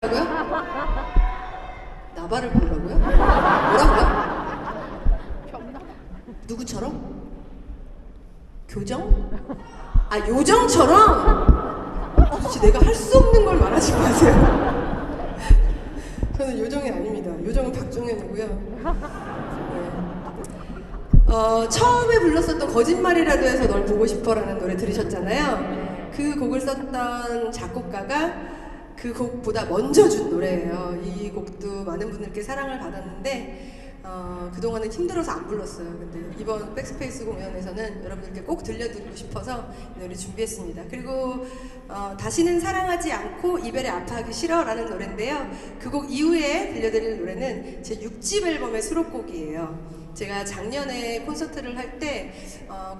뭐라고요? 나발을 보려고요? 뭐라고요? 누구처럼? 교정? 아 요정처럼? 도대체 내가 할 수 없는 걸 말하지 마세요. 저는 요정이 아닙니다. 요정은 박정현이고요. 네. 어, 처음에 불렀었던 거짓말이라도 해서 널 보고 싶어라는 노래 들으셨잖아요. 그 곡을 썼던 작곡가가 그 곡보다 먼저 준 노래예요. 이 곡도 많은 분들께 사랑을 받았는데 어, 그동안은 힘들어서 안 불렀어요. 근데 이번 백스페이스 공연에서는 여러분들께 꼭 들려드리고 싶어서 이 노래 준비했습니다. 그리고 어, 다시는 사랑하지 않고 이별에 아파하기 싫어라는 노래인데요. 그 곡 이후에 들려드릴 노래는 제 6집 앨범의 수록곡이에요. 제가 작년에 콘서트를 할 때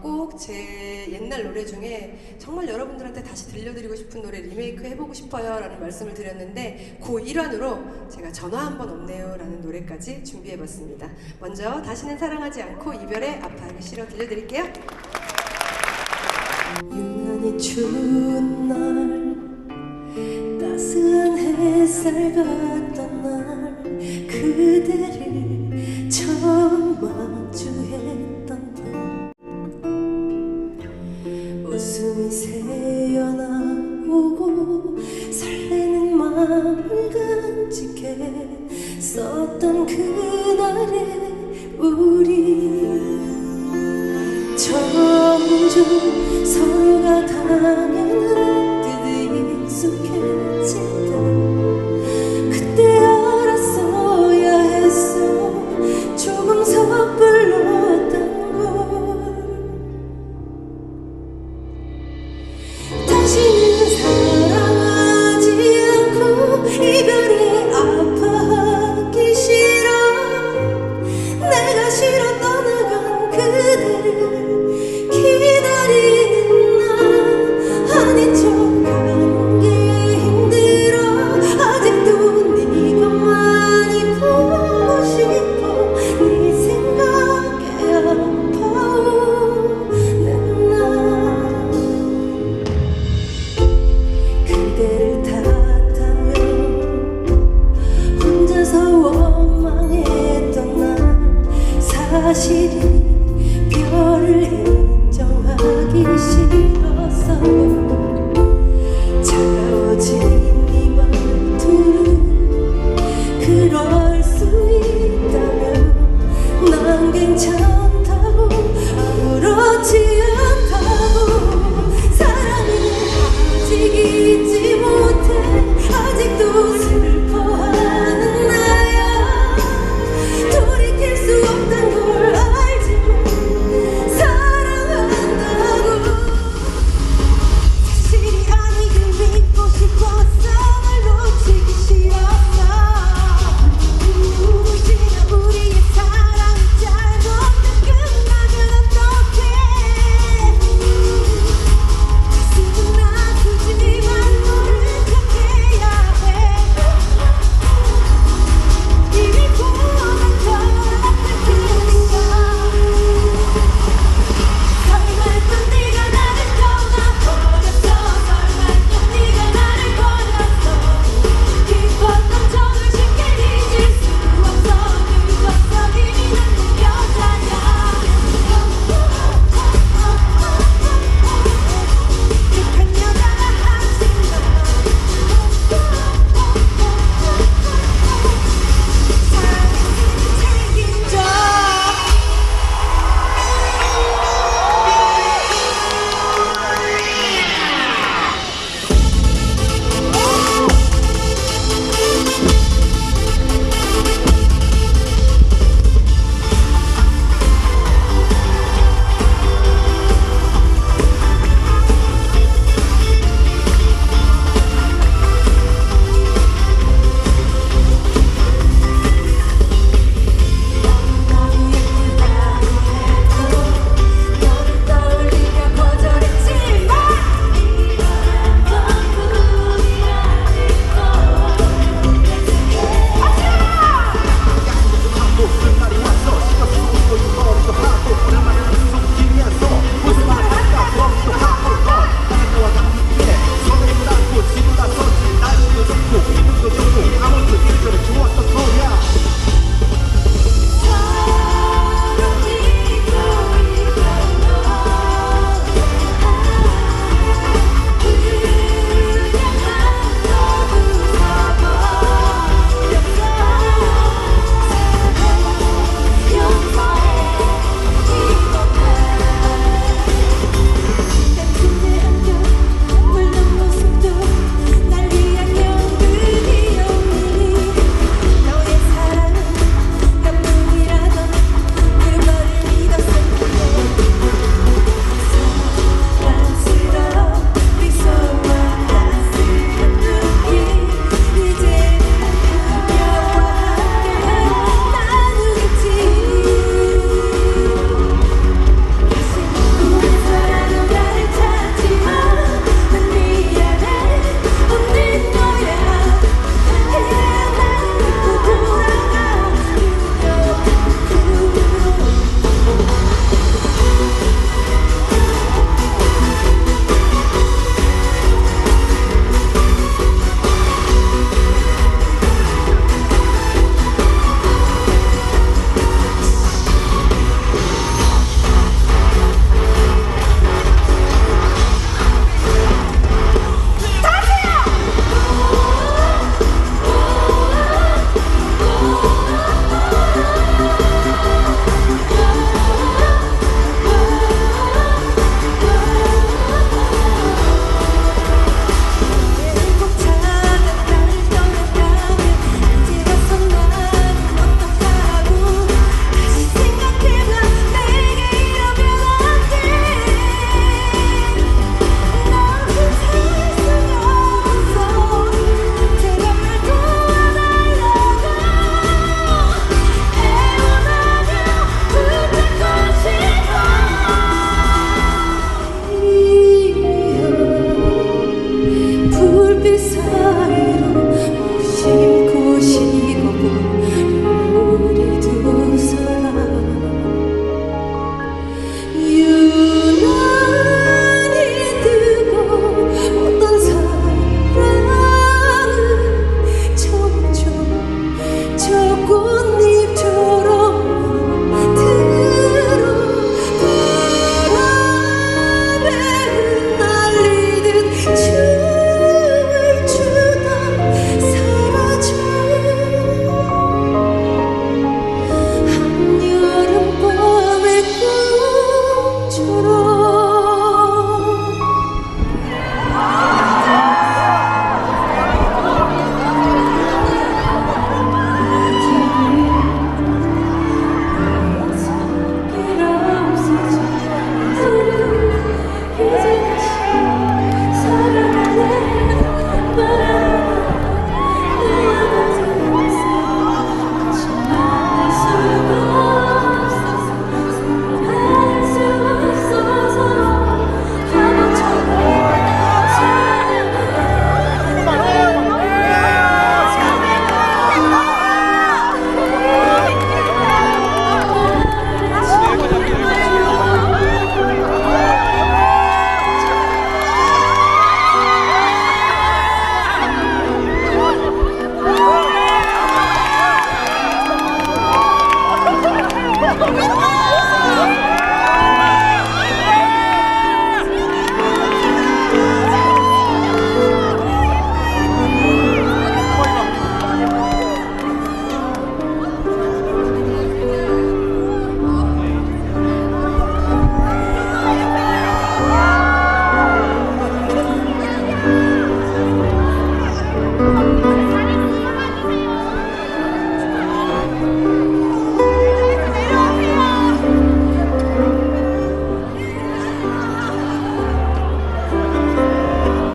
꼭 제 옛날 노래 중에 정말 여러분들한테 다시 들려드리고 싶은 노래 리메이크 해보고 싶어요 라는 말씀을 드렸는데 그 일환으로 제가 전화 한 번 없네요 라는 노래까지 준비해봤습니다. 먼저 다시는 사랑하지 않고 이별에 아파하기 싫어 들려드릴게요. 유난히 추운 날 따스한 햇살 같던 날 마음을 간직해 썼던 그날의 우리. 점점 서로가 당연한